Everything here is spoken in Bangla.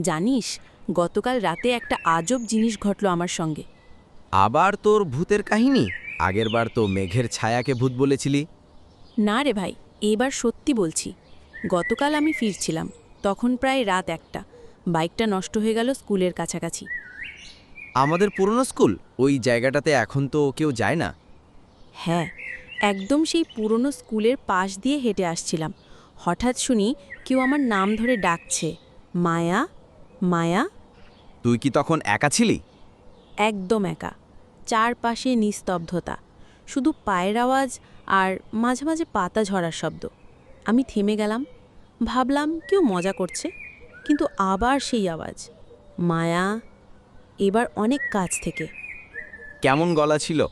জানিস গতকাল রাতে একটা আজব জিনিস ঘটল আমার সঙ্গে। আবার তোর ভূতের কাহিনী? আগেরবার তো মেঘের ছায়াকে ভূত বলেছিলি। না রে ভাই এবার সত্যি বলছি। গতকাল আমি ফিরছিলাম তখন প্রায় রাত একটা। বাইকটা নষ্ট হয়ে গেল স্কুলের কাছাকাছি। আমাদের পুরনো স্কুল? ওই জায়গাটাতে এখন তো কেউ যায় না। হ্যাঁ একদম সেই পুরনো স্কুলের পাশ দিয়ে হেঁটে আসছিলাম। হঠাৎ শুনি কেউ আমার নাম ধরে ডাকছে মায়া? মায়া? তুই কি তখন একা ছিলি? একদম একা। চারপাশে নিস্তব্ধতা। শুধু পায়ের আওয়াজ আর মাঝে মাঝে পাতা ঝরার শব্দ। আমি থেমে গেলাম। ভাবলাম কেউ মজা করছে কিন্তু আবার সেই আওয়াজ। মায়া এবার অনেক কাছ থেকে। কেমন গলা ছিল?